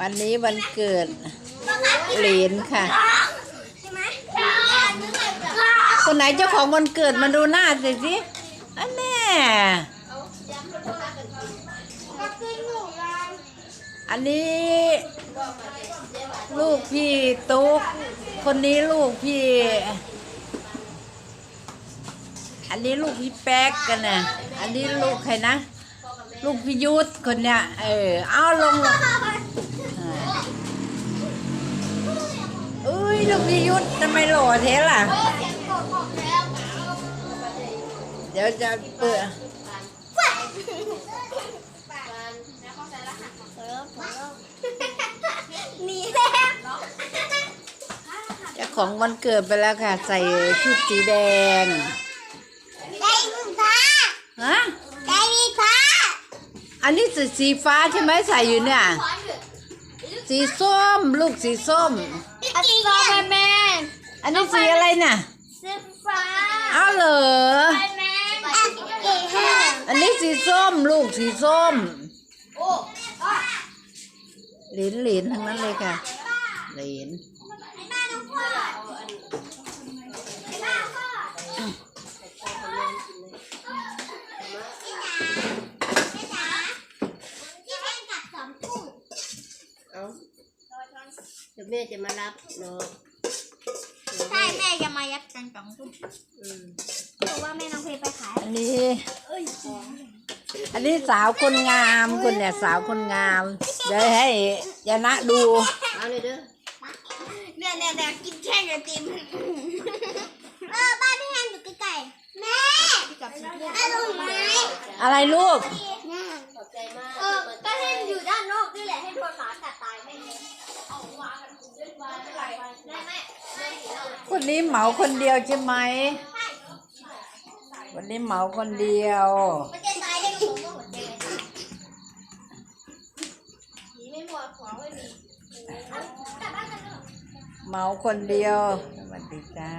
วันนี้วันเกิดเหรนค่ะ คนไหนเจ้าของวันเกิดมาดูหน้าสิสิอันแน่อันนี้ ลูกพี่ตุ๊ก คนนี้ลูกพี่ อันนี้ลูกพี่แป๊กกันนะอันนี้ลูกใครนะ ลูกพี่ยุทธคนเนี้ย เออ เอาลงเลยอ่าเอ้ย ลูกพี่ยุทธทำไมหล่อเท่ล่ะเสียงกดบอกแล้วเดี๋ยวจะเปิดหนีแล้วเจ้าของวันเกิดไปแล้วค่ะ ใส่ชุดสีแดงใจมีฟ้าฮะใจมีฟ้า อันนี้สีสีฟ้าใช่ไหมใส่อยู่เนี่ย สีส้ม ลูกสีส้ม อัสซอมแมนอันนี้สีอะไรน่ะสีฟ้าเอาเหรอแมนอัสเอ๋ฮะอันนี้สีส้มลูกสีส้มโอ้เหรียญเหรียญทั้งนั้นเลยค่ะเหรียญ ไอ้บ้าน้องพ่อไอ้บ้าพ่อที่แม่งกัดสองทุ่ม เอา เดี๋ยวแม่จะมารับเนาะใช่แม่จะมายัดกันสองทุ่มอืมเพราะว่าแม่น้องเพลไปขายอันนี้อันนี้สาวคนงามคนเนี่ยสาวคนงาม เดี๋ยวให้ยานะดู เอาเลยเด้อเนี่ยเนี่ยเนี่ยกินแข่งกับติมเออบ้านพี่แฮนอยู่ใกล้ๆแม่กับอร่อยไหมอะไรลูกข วันนี้เหมาคนเดียวใช่ไหม วันนี้เหมาคนเดียว มันจะตายได้ก็ผมก็หัวใจเลยผีไม่หมดของไม่มีกลับบ้านกันเถอะ เหมาคนเดียว สวัสดีจ้า